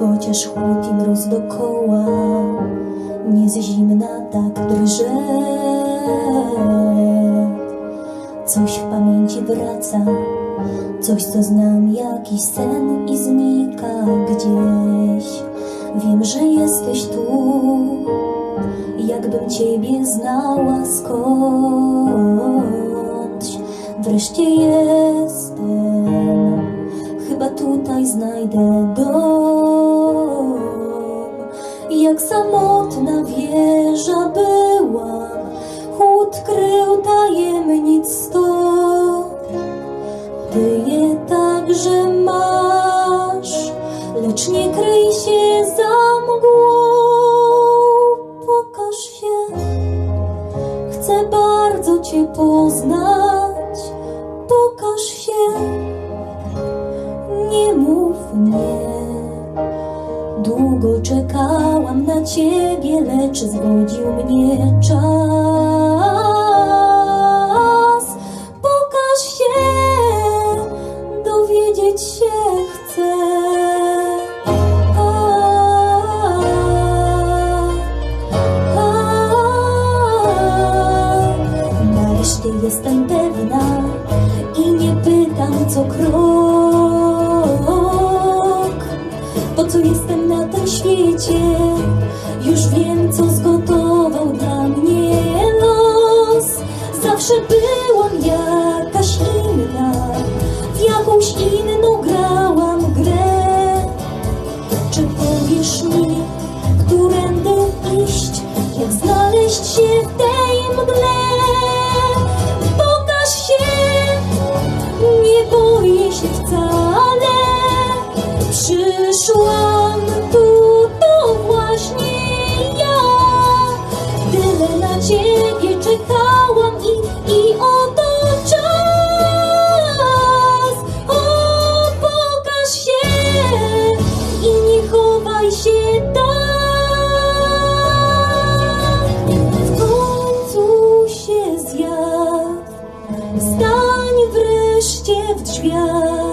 Chociaż chłód i mróz dokoła Nie z zimna tak drże. Coś w pamięci wraca Coś co znam, jakiś sen i znika gdzieś. Wiem, że jesteś tu Jakbym ciebie znała skądś Wreszcie jestem. Chyba tutaj znajdę dom. Jak samotna wieża byłam Chłód krył tajemnic sto Ty je także masz Lecz nie kryj się za mgłą Poznać Pokaż się nie mów nie. Długo czekałam na ciebie, lecz zgodził mnie czas. Co krok. Wcale. Przyszłam tu, to właśnie ja. Tyle na ciebie w drzwiach.